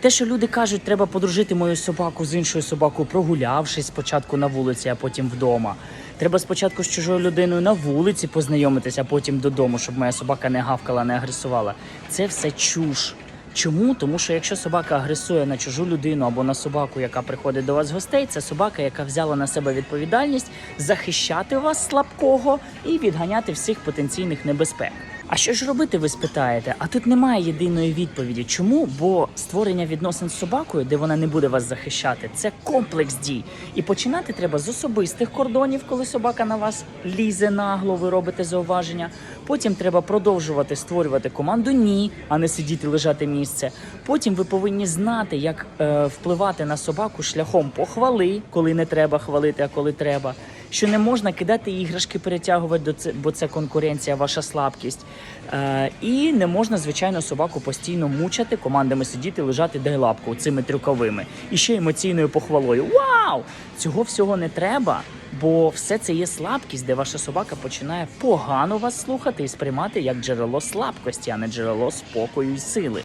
Те, що люди кажуть, треба подружити мою собаку з іншою собакою, прогулявшись спочатку на вулиці, а потім вдома. Треба спочатку з чужою людиною на вулиці познайомитися, а потім додому, щоб моя собака не гавкала, не агресувала. Це все чуш. Чому? Тому що якщо собака агресує на чужу людину або на собаку, яка приходить до вас в гостей, це собака, яка взяла на себе відповідальність захищати вас слабкого і відганяти всіх потенційних небезпек. А що ж робити, ви спитаєте? А тут немає єдиної відповіді. Чому? Бо створення відносин з собакою, де вона не буде вас захищати, це комплекс дій. І починати треба з особистих кордонів, коли собака на вас лізе нагло, ви робите зауваження. Потім треба продовжувати створювати команду ні, а не сидіти лежати місце. Потім ви повинні знати, як е, впливати на собаку шляхом похвали, коли не треба хвалити, а коли треба. Що не можна кидати іграшки, перетягувати до це, бо це конкуренція, ваша слабкість. Е, і не можна, звичайно, собаку постійно мучати, командами сидіти, лежати дай лапку цими трюковими. І ще емоційною похвалою. Вау! Цього всього не треба, бо все це є слабкість, де ваша собака починає погано вас слухати і сприймати як джерело слабкості, а не джерело спокою і сили.